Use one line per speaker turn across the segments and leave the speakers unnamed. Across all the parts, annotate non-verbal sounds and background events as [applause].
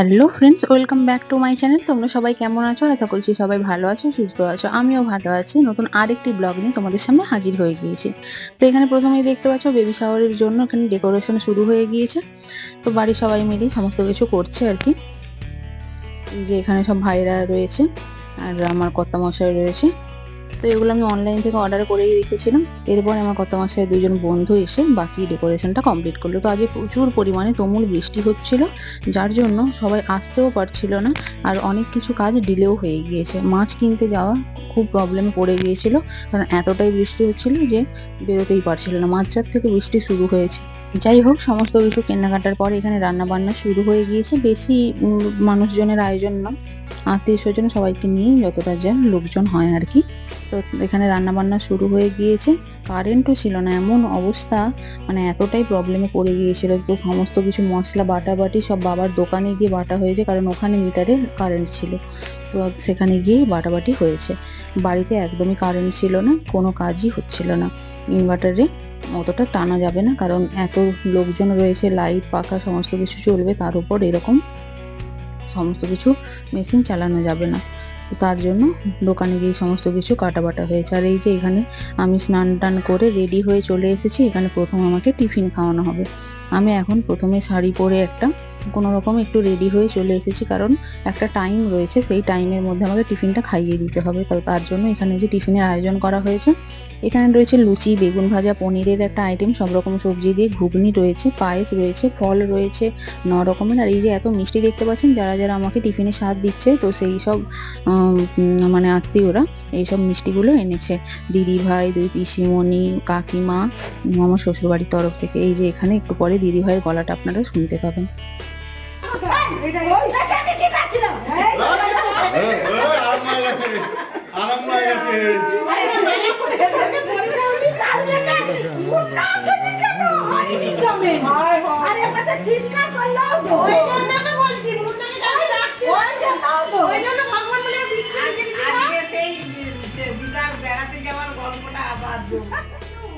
Hello friends, welcome back to my channel. তোমরা সবাই কেমন আছো? আশা করছি সবাই ভালো আছো, সুস্থ আছো। আমিও ভালো আছি। নতুন আরেকটি ব্লগ নিয়ে তোমাদের সামনে হাজির হয়ে গিয়েছি। তো এখানে প্রথমেই দেখতে পাচ্ছ বেবি শাওয়ারের জন্য এখানে ডেকোরেশন শুরু হয়ে গিয়েছে। তো বাড়ির সবাই মিলেই সমস্ত কিছু করছে আর কি। যে এখানে সব ভাইরা রয়েছে, আর আমার কর্তা মশাই রয়েছে। তো এগুলো আমি অনলাইন থেকে অর্ডার করেই রেখেছিলাম। এরপর আমার কত মাসে দুজন বন্ধু এসে বাকি ডেকোরেশনটা কমপ্লিট করল। তো আজকে প্রচুর পরিমাণে তুমুল বৃষ্টি হচ্ছিল, যার জন্য সবাই আসতেও পারছিল না আর অনেক কিছু কাজ ডিলেও হয়ে গিয়েছে। মাছ কিনতে যাওয়া খুব প্রবলেমে পড়ে গিয়েছিল, কারণ এতটাই বৃষ্টি হচ্ছিল যে বেরোতেই পারছিল না। মাঝরাত থেকে বৃষ্টি শুরু হয়েছে। যাই হোক, সমস্ত কিছু কেনাকাটার পর এখানে রান্না বান্না শুরু হয়ে গিয়েছে। বেশি মানুষজনের আয়োজন না। আত্মীয় স্বজন সবাইকে নিয়ে যতটা যা লোকজন হয় আর কি। তো এখানে রান্না বান্না শুরু হয়ে গিয়েছে। কারেন্টও ছিল না, এমন অবস্থা। মানে এতটাই প্রবলেমে পড়ে গিয়েছিল তো সমস্ত কিছু, মশলা, বাটাবাটি সব বাবার দোকানে গিয়ে বাটা হয়েছে, কারণ ওখানে মিটারে কারেন্ট ছিল। তো সেখানে গিয়েই বাটাবাটি হয়েছে। বাড়িতে একদমই কারেন্ট ছিল না, কোনো কাজই হচ্ছিল না। ইনভার্টারে অতটা টানা যাবে না, কারণ এত লোকজন রয়েছে লাইট পাখা, সমস্ত কিছু চলবে, তার উপর এরকম সমস্ত কিছু মেশিন চালানো যাবে না। তার জন্য দোকানে গিয়ে সমস্ত কিছু কাটাবাটা হয়েছে। আর এই যে এখানে আমি স্নান টান করে রেডি হয়ে চলে এসেছি, এখানে প্রথম আমাকে টিফিন খাওয়ানো হবে। আমি এখন প্রথমে শাড়ি পরে একটা কোনো রকম একটু রেডি হয়ে চলে এসেছি, কারণ একটা টাইম রয়েছে, সেই টাইমের মধ্যে আমাকে টিফিনটা খাইয়ে দিতে হবে। তো তার জন্য এখানে যে টিফিনের আয়োজন করা হয়েছে, এখানে রয়েছে লুচি, বেগুন ভাজা, পনিরের একটা আইটেম সব রকম সবজি দিয়ে ঘুগনি রয়েছে, পায়েস রয়েছে, ফল রয়েছে, ন রকমের। আর এই যে এত মিষ্টি দেখতে পাচ্ছেন, যারা যারা আমাকে টিফিনে স্বাদ দিচ্ছে, তো সেই সব মানে আত্মীয়রা এইসব মিষ্টিগুলো এনেছে। দিদি ভাই, দুই পিসিমণি, কাকিমা আমার শ্বশুরবাড়ির তরফ থেকে। এই যে এখানে একটু পরে দিদি ভাইয়ের গলাটা আপনারা শুনতে পাবেন।
চিৎকার করলাম তো ওই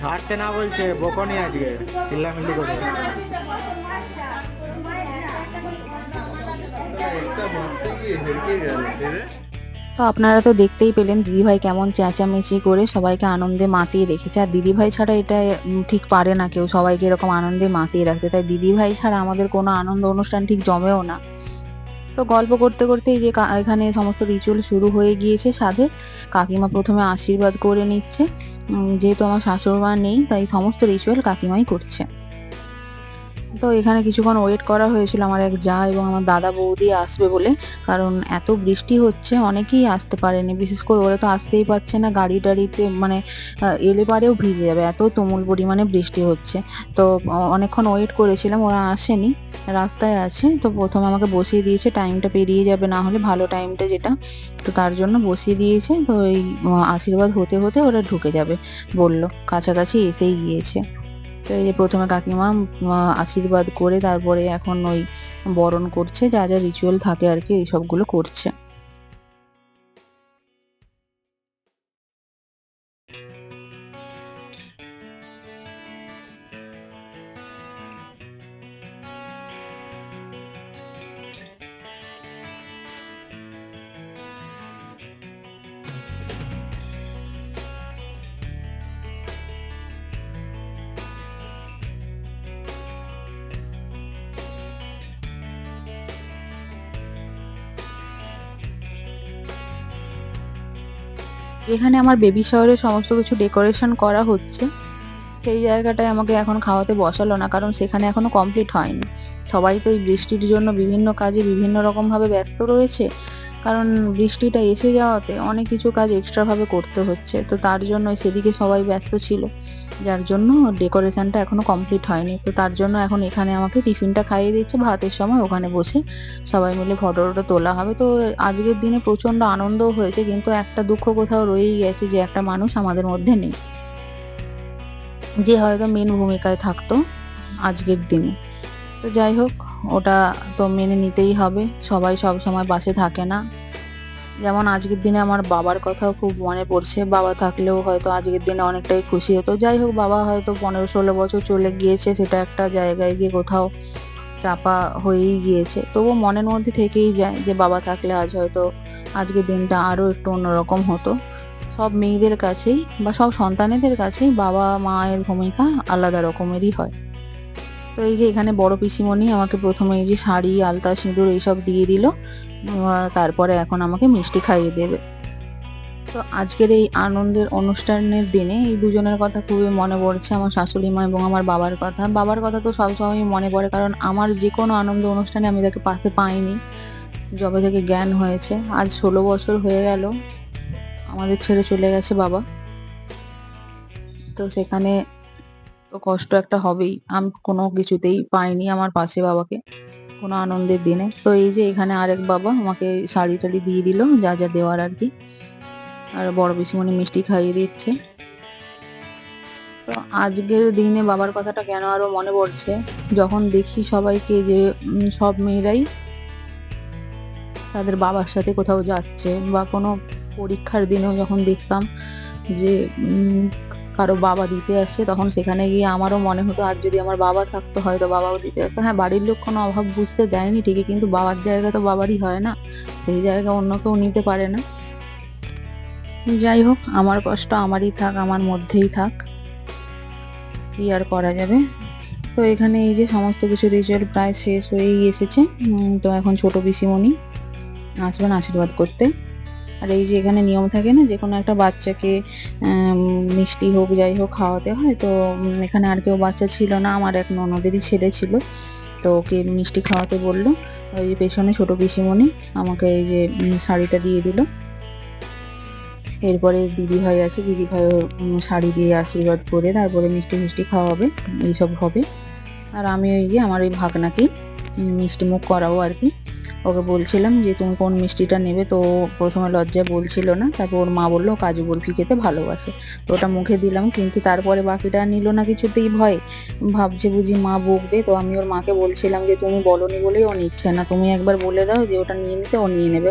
ছাড়তে না বলছে বকনি আজকে। চিল্লামিল্লি করে
তো আপনারা তো দেখতেই পেলেন দিদিভাই কেমন চেঁচামেচি করে সবাইকে আনন্দে মাতিয়ে রেখেছে। আর দিদিভাই ছাড়া এটা ঠিক পারে না কেউ। সবাইকে এরকম আনন্দে মাতিয়ে রাখতে। তাই দিদিভাই ছাড়া আমাদের কোনো আনন্দ অনুষ্ঠান ঠিক জমেও না। তো গল্প করতে করতেই যে এখানে সমস্ত রিচুয়াল শুরু হয়ে গিয়েছে সাধে। কাকিমা প্রথমে আশীর্বাদ করে নিচ্ছে। যেহেতু আমার শাশুড়ি মা নেই, তাই সমস্ত রিচুয়াল কাকিমাই করছে। তো এখানে কিছুক্ষণ ওয়েট করা হয়েছিল আমার এক যা এবং আমার দাদা বৌদি আসবে বলে। কারণ এত বৃষ্টি হচ্ছে অনেকেই আসতে পারেনি। বিশেষ করে ওরা তো আসতেই পারছে না গাড়ি টাড়িতে মানে এলে পারেও ভিজে যাবে। এত তুমুল পরিমাণে বৃষ্টি হচ্ছে। তো অনেকক্ষণ ওয়েট করেছিলাম ওরা আসেনি রাস্তায় আছে। তো প্রথম আমাকে বসিয়ে দিয়েছে টাইমটা পেরিয়ে যাবে না হলে ভালো টাইমটা যেটা। তো তার জন্য বসিয়ে দিয়েছে। তো আহ, আশীর্বাদ হতে হতে ওরা ঢুকে যাবে বলল। কাছাকাছি এসেই গিয়েছে। তো এই যে প্রথমে কাকিমা আশীর্বাদ করে তারপরে এখন ওই বরণ করছে, যা যা রিচুয়াল থাকে আর কি এইসবগুলো করছে। যেখানে আমার বেবি শাওয়ারের সমস্ত কিছু ডেকোরেশন করা হচ্ছে, সেই জায়গাটায় আমাকে এখন খাওয়াতে বসালো না, কারণ সেখানে এখনও কমপ্লিট হয়নি। সবাই তো এই বৃষ্টির জন্য বিভিন্ন কাজে বিভিন্ন রকমভাবে ব্যস্ত রয়েছে কারণ বৃষ্টিটা এসে যাওয়াতে অনেক কিছু কাজ এক্সট্রাভাবে করতে হচ্ছে। তো তার জন্য সেদিকে সবাই ব্যস্ত ছিল, যার জন্য ডেকোরেশনটা এখনও কমপ্লিট হয়নি। তো তার জন্য এখন এখানে আমাকে টিফিনটা খাইয়ে দিচ্ছে, ভাতের সময় ওখানে বসে সবাই মিলে ফটোটা তোলা হবে। তো আজকের দিনে প্রচণ্ড আনন্দও হয়েছে, কিন্তু একটা দুঃখ কোথাও রয়েই গেছে যে একটা মানুষ আমাদের মধ্যে নেই। যে হয়তো মেন ভূমিকায় থাকতো আজকের দিনে। তো যাই হোক ওটা তো মেনে নিতেই হবে। সবাই সব সময় পাশে থাকে না। যেমন আজকের দিনে আমার বাবার কথাও খুব মনে পড়ছে। বাবা থাকলেও হয়তো আজকের দিনে অনেকটাই খুশি হতো। যাই হোক, বাবা হয়তো পনেরো ষোলো বছর চলে গিয়েছে, সেটা একটা জায়গায় গিয়ে কোথাও চাপা হয়েই গিয়েছে। তবুও মনের মধ্যে থেকেই যায় যে বাবা থাকলে আজ হয়তো আজকের দিনটা আরও একটু অন্যরকম হতো। সব মেয়েদের কাছেই বা সব সন্তানেদের কাছেই বাবা মায়ের ভূমিকা আলাদা রকমেরই হয়। তো এই যে এখানে বড় পিসিমণি আমাকে প্রথমে এই যে শাড়ি, আলতা, সিঁদুর এইসব দিয়ে দিল তারপরে এখন আমাকে মিষ্টি খাইয়ে দেবে। তো আজকের এই আনন্দের অনুষ্ঠানের দিনে এই দুজনের কথা খুবই মনে পড়ছে আমার শাশুড়ি মা এবং আমার বাবার কথা। বাবার কথা তো সবসময় মনে পড়ে, কারণ আমার যে কোনো আনন্দ অনুষ্ঠানে আমি তাকে পাশে পাইনি। যবে থেকে জ্ঞান হয়েছে, আজ ষোলো বছর হয়ে গেল, আমাদের ছেড়ে চলে গেছে বাবা। তো সেখানে তো কষ্ট একটা হবেই। আমি কোনো কিছুতেই পাইনি আমার পাশে বাবাকে কোনো আনন্দের দিনে। তো এই যে এখানে আরেক বাবা আমাকে শাড়ি টাড়ি দিয়ে দিল, যা যা দেওয়ার আর কি। আর বড় পিসিমণি মিষ্টি খাইয়ে দিচ্ছে। তো আজকের দিনে বাবার কথাটা কেন আরও মনে পড়ছে? যখন দেখি সবাইকে যে সব মেয়েরাই তাদের বাবার সাথে কোথাও যাচ্ছে বা কোনো পরীক্ষার দিনেও যখন দেখতাম যে কারও বাবা দিতে আসছে, তখন সেখানে গিয়ে আমারও মনে হতো আর যদি আমার বাবা থাকতো, হয়তো বাবাও দিতে আসতো হ্যাঁ বাড়ির লোক কোনো অভাব বুঝতে দেয়নি ঠিকই, কিন্তু বাবার জায়গা তো বাবারই হয় না, সেই জায়গা অন্য কেউ নিতে পারে না। যাই হোক, আমার কষ্ট আমারই থাক, আমার মধ্যেই থাক, কি আর করা যাবে? তো এখানে এই যে সমস্ত কিছু রিচুয়াল প্রায় শেষ হয়েই এসেছে। তো এখন ছোট পিসিমণি আসবেন আশীর্বাদ করতে। আর এই যে এখানে নিয়ম থাকে না, যে কোনো একটা বাচ্চাকে মিষ্টি হোক, যাই হোক খাওয়াতে হয়, তো এখানে আর কেউ বাচ্চা ছিল না, আমার এক ননদেরই ছেলে ছিল। তো ওকে মিষ্টি খাওয়াতে বলল, ওই যে পেছনে ছোটো পিসিমণি আমাকে এই যে শাড়িটা দিয়ে দিল। এরপরে দিদি ভাই আছে দিদি ভাই শাড়ি দিয়ে আশীর্বাদ করে তারপরে মিষ্টি মিষ্টি খাওয়াবে, এইসব হবে। আর আমি ওই যে আমার ওই ভাগনাকে মিষ্টি মুখ করাবো আর কি। ওকে বলছিলাম যে তুমি কোন মিষ্টিটা নেবে তো প্রথমে লজ্জায় বলছিল না তারপর ওর মা বলল কাজু বরফি খেতে ভালোবাসে। তো ওটা মুখে দিলাম কিন্তু তারপরে বাকিটা নিল না কিছুতেই ভয়। ভাবছে বুঝি মা বকবে তো আমি ওর মাকে বলছিলাম যে তুমি বলনি বলেই ও নিচ্ছে না তুমি একবার বলে দাও যে ওটা নিয়ে নিতে ও নিয়ে নেবে।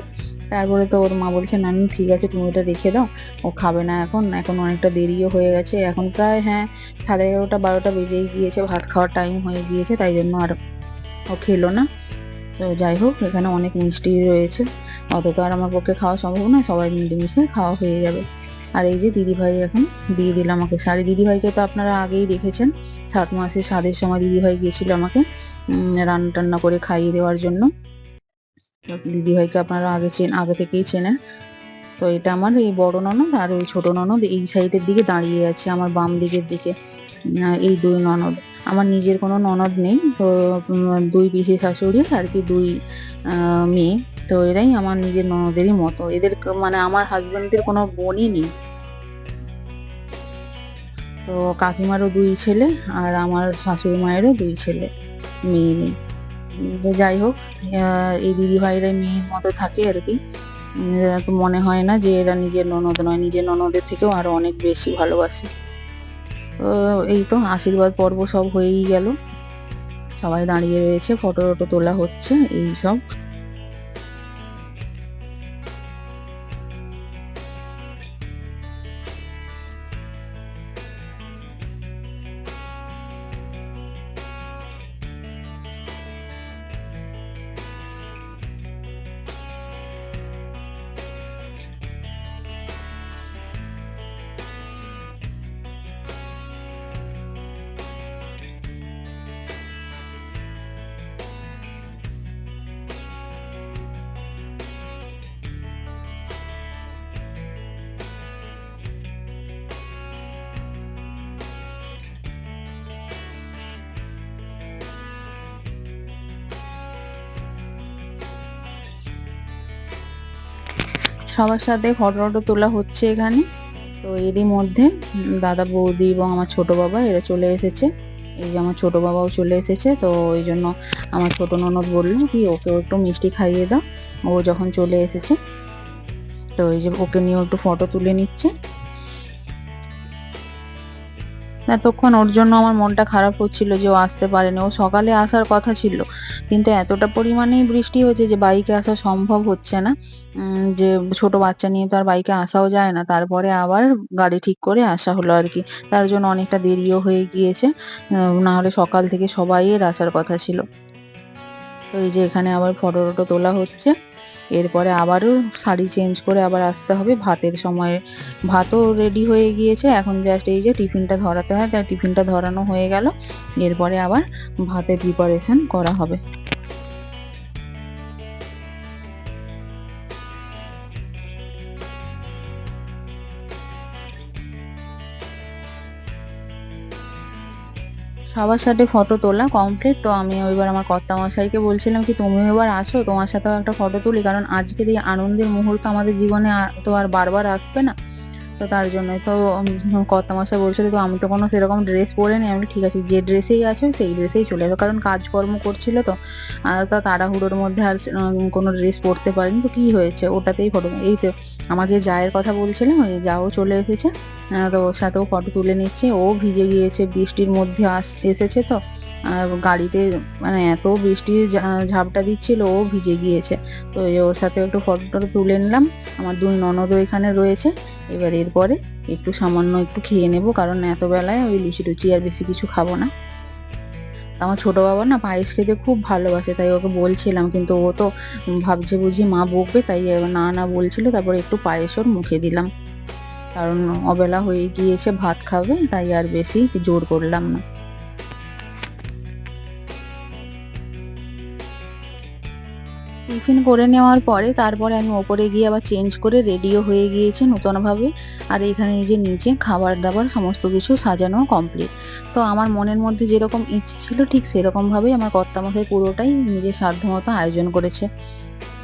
তারপরে তো ওর মা বলছে না না, ঠিক আছে তুমি ওটা রেখে দাও ও খাবে না এখন এখন অনেকটা দেরিও হয়ে গেছে এখন প্রায় হ্যাঁ সাড়ে এগারোটা বারোটা বেজেই গিয়েছে ভাত খাওয়ার টাইম হয়ে গিয়েছে তাই জন্য আর ও খেলো না। তো যাই হোক, এখানে অনেক মিষ্টি রয়েছে। অত তো আর আমার পক্ষে খাওয়া সম্ভব না সবাই মিলেমিশে খাওয়া হয়ে যাবে। আর এই যে দিদিভাই এখন দিয়ে দিল আমাকে শাড়ি। দিদিভাইকে তো আপনারা আগেই দেখেছেন, সাত মাসে স্বাদের সময় দিদিভাই গিয়েছিল আমাকে রান্না টান্না করে খাইয়ে দেওয়ার জন্য। দিদিভাইকে আপনারা আগে চেন, আগে থেকেই চেনেন। তো এটা আমার এই বড় ননদ আর ওই ছোট ননদ এই সাইডের দিকে দাঁড়িয়ে আছে, আমার বাম দিকের দিকে এই দুই ননদ। আমার নিজের কোনো ননদ নেই, তো দুই পিসি শাশুড়ি আর কি দুই মেয়ে। তো এরাই আমার নিজের ননদেরই মতো। এদের মানে আমার হাজবেন্ডদের কোনো বোনই নেই। তো কাকিমারও দুই ছেলে আর আমার শাশুড়ি মায়েরও দুই ছেলে, মেয়ে নেই। তো যাই হোক এই দিদি ভাইরা মেয়ের মতো থাকে আর কি। মনে হয় না যে এরা নিজের ননদ নয়, নিজের ননদের থেকেও আরও অনেক বেশি ভালোবাসে। এই তো আশীর্বাদ পর্ব সব হয়েই গেল। সবাই দাঁড়িয়ে রয়েছে ফটো টটো তোলা হচ্ছে, এই সব। সবার সাথে ফটো টটো তোলা হচ্ছে এখানে। তো এরই মধ্যে দাদা বৌদি এবং আমার ছোট বাবা এরা চলে এসেছে। এই যে আমার ছোট বাবাও চলে এসেছে, তো ওই জন্য আমার ছোট ননদ বলল কি, ওকে একটু মিষ্টি খাইয়ে দাও। ও যখন চলে এসেছে, তো ওই যে ওকে নিয়েও একটু ফটো তুলে নিচ্ছে। এতক্ষণ ওর জন্য আমার মনটা খারাপ হচ্ছিল যে ও আসতে পারেনি। ও সকালে আসার কথা ছিল। কিন্তু এতটা পরিমাণেই বৃষ্টি হয়েছে যে বাইকে আসা সম্ভব হচ্ছে না। যে ছোট বাচ্চা নিয়ে তো আর বাইকে আসাও যায় না। তারপরে আবার গাড়ি ঠিক করে আসা হলো আর কি। তার জন্য অনেকটা দেরিও হয়ে গিয়েছে। না হলে সকাল থেকে সবাইয়ের আসার কথা ছিল। তো এই যে এখানে আবার ফটো টটো তোলা হচ্ছে। এরপরে আবারও শাড়ি চেঞ্জ করে আবার আসতে হবে। ভাতের সময়ে ভাতও রেডি হয়ে গিয়েছে। এখন জাস্ট এই যে টিফিনটা ধরাতে হয় তাই টিফিনটা ধরানো হয়ে গেল। এরপরে আবার ভাতের প্রিপারেশন করা হবে। সবার সাথে ফটো তোলা কমপ্লিট তো আমি ওইবার আমার কর্তা মশাইকে বলছিলাম কি, তুমিও এবার আসো, তোমার সাথেও একটা ফটো তুলি। কারণ আজকের এই আনন্দের মুহূর্ত আমাদের জীবনে তো আর বারবার আসবে না। তো তার জন্যই তো উম, কর্তা মশাই বলছিল তো আমি তো কোনো সেরকম ড্রেস পরে নি আমি ঠিক আছে যে ড্রেসেই আছে সেই ড্রেসেই চলে যাব কারণ কাজকর্ম করছিল তো। আর তা তাড়াহুড়োর মধ্যে আর কোনো ড্রেস পরতে পারিনি। তো কী হয়েছে? ওটাতেই ফটো এই তো আমার যে জায়ের কথা বলছিলাম ওই যাও চলে এসেছে। তো ওর সাথেও ফটো তুলে নিচ্ছে। ও ভিজে গিয়েছে বৃষ্টির মধ্যে আস এসেছে তো। গাড়িতে মানে এত বৃষ্টির ঝাপটা দিচ্ছিল ও ভিজে গিয়েছে। তো ওর সাথে একটু ফটো তুলে নিলাম। আমার দুই ননদও এখানে রয়েছে। এবার এরপরে একটু সামান্য একটু খেয়ে নেব, কারণ এত বেলায় ওই লুচি টুচি আর বেশি কিছু খাব না। আমার ছোট বাবা না পায়েস খেতে খুব ভালোবাসে, তাই ওকে বলছিলাম, কিন্তু ও তো ভাবছে বুঝি মা বকবে, তাই না না বলছিল, তারপর একটু পায়েস ওর মুখে দিলাম। কারণ অবেলা হয়ে গিয়েছে, ভাত খাবে, তাই আর বেশি জোর করলাম না। টিফিন করে নেওয়ার পরে তারপরে আমি ওপরে গিয়ে আবার চেঞ্জ করে রেডিও হয়ে গিয়েছি নতুনভাবে। আর এখানে যে নিচে খাবার দাবার সমস্ত কিছু সাজানো কমপ্লিট তো আমার মনের মধ্যে যেরকম ইচ্ছে ছিল ঠিক সেরকমভাবেই আমার কর্তামশাই পুরোটাই নিজের সাধ্যমতো আয়োজন করেছে।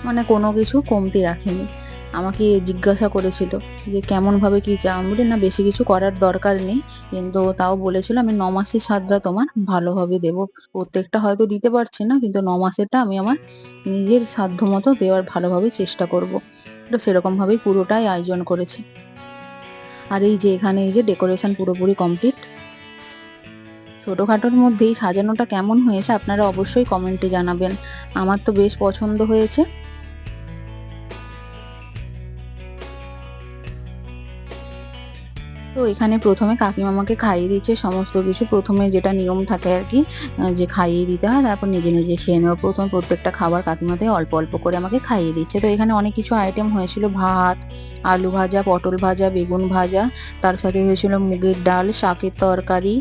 মানে কোনো কিছু কমতি রাখেনি। আমাকে জিজ্ঞাসা করেছিল যে কেমনভাবে কি চাও? আমি বলি, না, বেশি কিছু করার দরকার নেই। কিন্তু তাও বলেছিল, আমি ন মাসের স্বাদটা তোমার ভালোভাবে দেবো। প্রত্যেকটা হয়তো দিতে পারছি না, কিন্তু ন মাসেরটা আমি আমার নিজের সাধ্য মতো দেওয়ার ভালোভাবে চেষ্টা করব। তো সেরকমভাবেই পুরোটাই আয়োজন করেছি। আর এই যে এখানে এই যে ডেকোরেশন পুরোপুরি কমপ্লিট। ছোটোখাটোর মধ্যেই সাজানোটা কেমন হয়েছে আপনারা অবশ্যই কমেন্টে জানাবেন। আমার তো বেশ পছন্দ হয়েছে। তো এখানে প্রথমে কাকিমামাকে খাইয়ে দিচ্ছে, সমস্ত কিছু। প্রথমে যেটা নিয়ম থাকে আর কি যে খাইয়ে দিতে হয়, তারপর নিজে নিজে খেয়ে নেওয়া। প্রথমে প্রত্যেকটা খাবার কাকিমাতে অল্প অল্প করে আমাকে খাইয়ে দিচ্ছে। তো এখানে অনেক কিছু আইটেম হয়েছিল, ভাত, আলু ভাজা, পটল ভাজা, বেগুন ভাজা। তার সাথে হয়েছিল মুগের ডাল, শাকের তরকারি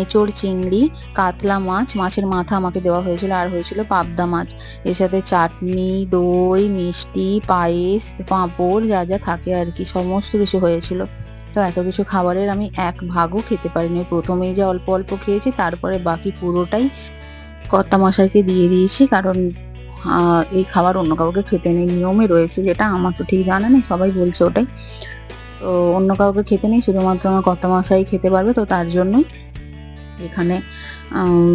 এঁচড় চিংড়ি, কাতলা মাছ। মাছের মাথা আমাকে দেওয়া হয়েছিল। আর হয়েছিল পাবদা মাছ। এর সাথে চাটনি, দই, মিষ্টি, পায়েস, পাঁপড় যা যা থাকে আর কি, সমস্ত কিছু হয়েছিল। তো এত কিছু খাবারের আমি এক ভাগও খেতে পারিনি। প্রথমেই যে অল্প অল্প খেয়েছি, তারপরে বাকি পুরোটাই কর্তা মশাইকে দিয়ে দিয়েছি, কারণ এই খাবার অন্য কাউকে খেতে নেই, নিয়মে রয়েছে যেটা, আমার তো ঠিক জানা নেই, সবাই বলছে ওটাই। তো অন্য কাউকে খেতে নেই, শুধুমাত্র আমার কর্তা মশাই খেতে পারবে, তো তার জন্যই এখানে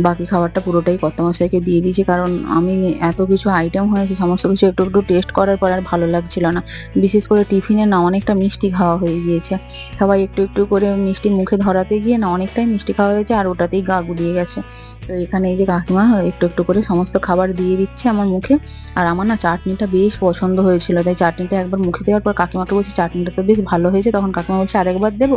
বাকি খাবারটা পুরোটাই কর্তা মশাইকে দিয়ে দিয়েছি, কারণ আমি এত কিছু আইটেম হয়েছে, সমস্ত কিছু একটু একটু টেস্ট করার পর আর ভালো লাগছিল না। বিশেষ করে টিফিনে না অনেকটা মিষ্টি খাওয়া হয়ে গিয়েছে। সবাই একটু একটু করে মিষ্টি মুখে ধরাতে গিয়ে না অনেকটাই মিষ্টি খাওয়া হয়েছে আর ওটাতেই গা গুলিয়ে গেছে। তো এখানে এই যে কাকিমা একটু একটু করে সমস্ত খাবার দিয়ে দিচ্ছে আমার মুখে। আর আমার না চাটনিটা বেশ পছন্দ হয়েছিল, তাই চাটনিটা একবার মুখে দেওয়ার পর কাকিমাকে বলছি, চাটনিটা তো বেশ ভালো হয়েছে। তখন কাকিমা বলছে, আরেকবার দেবো?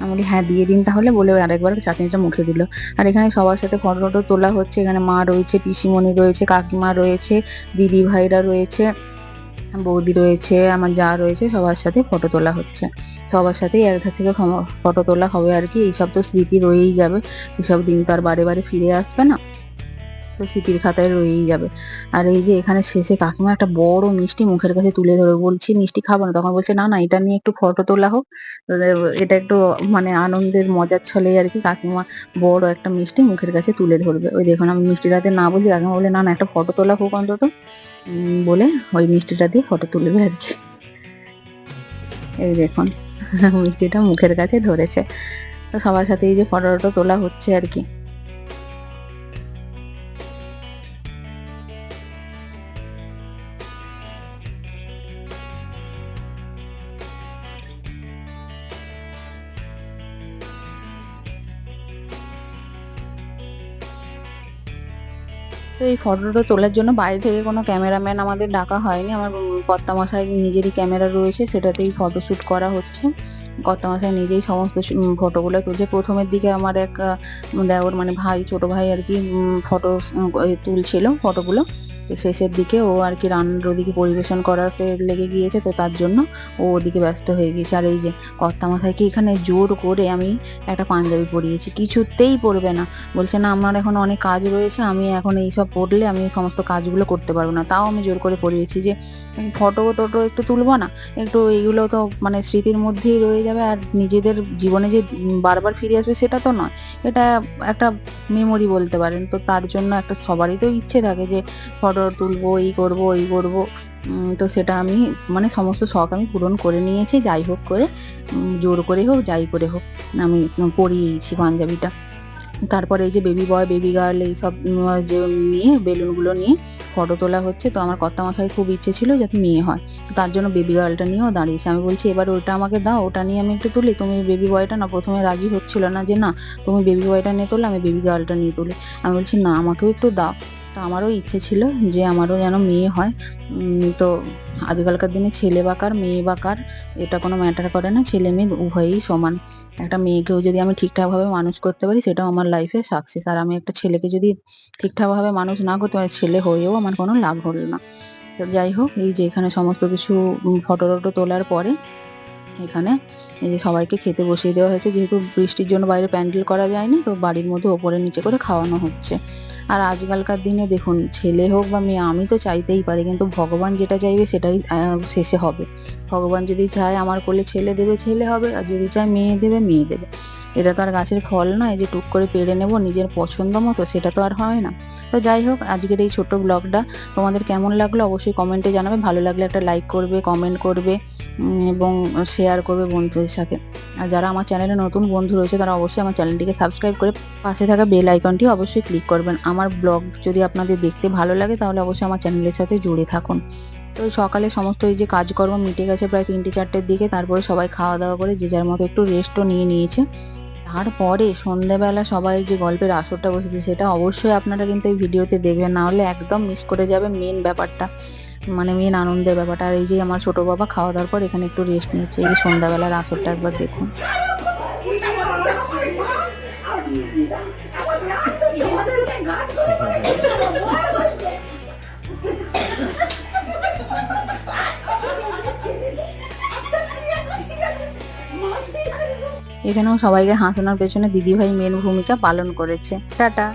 আমি বলি হ্যাঁ দিয়ে দিন তাহলে। বলে আরেকবার চাটনিটা মুখে দিল। আর এখানে সবার সাথে ফটো তোলা হচ্ছে। এখানে মা রয়েছে, পিসিমণি রয়েছে, কাকিমা রয়েছে, দিদি ভাইরা রয়েছে, বৌদি রয়েছে, আমার যা রয়েছে সবার সাথে ফটো তোলা হচ্ছে। সবার সাথেই একধার থেকে ফটো তোলা হবে আর কি। এইসব তো স্মৃতি রয়েই যাবে। এসব দিন তো আর বারে বারে ফিরে আসবে না। তো স্মৃতির খাতায় রয়েই যাবে। আর এই যে এখানে শেষে কাকিমা একটা বড় মিষ্টি মুখের কাছে তুলে ধরে বলছি, মিষ্টি খাব না? তখন বলছে, না না, এটা নিয়ে একটু ফটো তোলা হোক। এটা একটু মানে আনন্দের মজার ছলে আর কি কাকিমা বড় একটা মিষ্টি মুখের কাছে তুলে ধরবে। ওই দেখুন, আমি মিষ্টিটাতে না বলি কাকিমা বলে না না, একটা ফটো তোলা হোক অন্তত। বলে ওই মিষ্টিটা দিয়ে ফটো তুলবে আর কি। এই দেখুন, [laughs] মিষ্টিটা মুখের কাছে ধরেছে। তো সবার সাথে এই যে ফটোটা তোলা হচ্ছে আর কি। এই ফটোটা তোলার জন্য বাইরে থেকে কোনো ক্যামেরাম্যান আমাদের ডাকা হয়নি। আমার কর্তামশাই নিজেরই ক্যামেরা রয়েছে, সেটাতেই ফটোশ্যুট করা হচ্ছে। কর্তামশাই নিজেই সমস্ত ফটোগুলো তুলছে। প্রথমের দিকে আমার এক দেওর মানে ভাই, ছোট ভাই আর কি ফটো তুলছিল ফটোগুলো তো শেষের দিকে ও আর কি রান্নার ওদিকে পরিবেশন করাতে লেগে গিয়েছে, তো তার জন্য ও ওদিকে ব্যস্ত হয়ে গিয়েছে। আর এই যে কর্তামশাইকে এখানে জোর করে আমি একটা পাঞ্জাবি পরিয়েছি, কিছুতেই পরবে না। বলছে, না, আমার এখন অনেক কাজ রয়েছে, আমি এখন এইসব পড়লে আমি সমস্ত কাজগুলো করতে পারব না। তাও আমি জোর করে পড়িয়েছি যে ফটো টোটো একটু তুলবো না, একটু এইগুলো তো মানে স্মৃতির মধ্যেই রয়ে যাবে, আর নিজেদের জীবনে যে বারবার ফিরে আসবে সেটা তো নয়। এটা একটা মেমোরি বলতে পারেন। তো তার জন্য একটা সবারই তো ইচ্ছে থাকে যে, ফটো তুলবো, এই করব এই করব। তো সেটা আমি মানে সমস্ত শখ আমি পূরণ করে নিয়েছি। যাই হোক করে জোর করে হোক, যাই করে হোক, আমি পরিয়েছি পাঞ্জাবিটা। তারপরে এই যে বেবি বয় বেবি গার্ল এইসব যে নিয়ে বেলুনগুলো নিয়ে ফটো তোলা হচ্ছে, তো আমার কর্তা মশাই খুব ইচ্ছে ছিল যাতে মেয়ে হয়। তার জন্য বেবি গার্লটা নিয়েও দাঁড়িয়েছে। আমি বলছি, এবার ওটা আমাকে দাও, ওটা নিয়ে আমি একটু তুলি। তুমি বেবি বয়টা না, প্রথমে রাজি হচ্ছিল না যে, না, তুমি বেবি বয়টা নিয়ে তুললে আমি বেবি গার্লটা নিয়ে তুলি। আমি বলছি, না, আমাকেও একটু দাও। তো আমারও ইচ্ছে ছিল যে আমারও যেন মেয়ে হয়। তো আজকালকার দিনে ছেলে বাকার মেয়ে বাকার এটা কোনো ম্যাটার করে না। ছেলে মেয়ে উভয়ই সমান। একটা মেয়েকেও যদি আমি ঠিকঠাকভাবে মানুষ করতে পারি, সেটাও আমার লাইফে সাকসেস আর আমি একটা ছেলেকে যদি ঠিকঠাকভাবে মানুষ না করতে পারি, ছেলে হয়েও আমার কোনো লাভ হলো না। তো যাই হোক, এই যে এখানে সমস্ত কিছু ফটো টটো তোলার পরে এখানে এই যে সবাইকে খেতে বসিয়ে দেওয়া হয়েছে। যেহেতু বৃষ্টির জন্য বাইরে প্যান্ডেল করা যায়নি, তো বাড়ির মধ্যে ওপরে নিচে করে খাওয়ানো হচ্ছে। আর আজকালকার দিনে দেখুন, ছেলে হোক বা মেয়ে, আমি তো চাইতেই পারি, কিন্তু ভগবান যেটা চাইবে সেটাই শেষে হবে। ভগবান যদি চায় আমার কোলে ছেলে দেবে, ছেলে হবে, আর যদি চায় মেয়ে দেবে মেয়ে দেবে। এটা তো আর গাছের ফল নয় যে টুক করে পেরে নেব নিজের পছন্দ মতো, সেটা তো আর হয় না। তো যাই হোক, আজকের এই ছোট্ট ব্লগটা তোমাদের কেমন লাগল অবশ্যই কমেন্টে জানাবে। ভালো লাগলে একটা লাইক করবে কমেন্ট করবে এবং শেয়ার করবে বন্ধুদের সাথে। আর যারা আমার চ্যানেলে নতুন বন্ধু রয়েছে, তারা অবশ্যই আমার চ্যানেলটিকে সাবস্ক্রাইব করে পাশে থাকা বেল আইকনটি অবশ্যই ক্লিক করবেন। আমার ব্লগ যদি আপনাদের দেখতে ভালো লাগে, তাহলে অবশ্যই আমার চ্যানেলের সাথে জুড়ে থাকুন। তো সকালে সমস্ত এই যে কাজকর্ম মিটে গেছে প্রায় তিনটে চারটের দিকে, তারপরে সবাই খাওয়া দাওয়া করে যে যার মতো একটু রেস্টও নিয়ে নিয়েছে। তারপরে সন্ধেবেলা সবাই যে গল্পের আসরটা বসেছে, সেটা অবশ্যই আপনারা কিন্তু এই ভিডিওতে দেখবেন। না হলে একদম মিস করে যাবেন মেন ব্যাপারটা মানে মেন আনন্দের ব্যাপারটা। আর এই যে আমার ছোট বাবা খাওয়া দাওয়ার পর এখানে একটু রেস্ট নিচ্ছে, এই সন্ধ্যাবেলার আসরটা একবার দেখুন। এখানেও সবাইকে হাসানোর পেছনে দিদিভাই মেন ভূমিকা পালন করেছে। টাটা।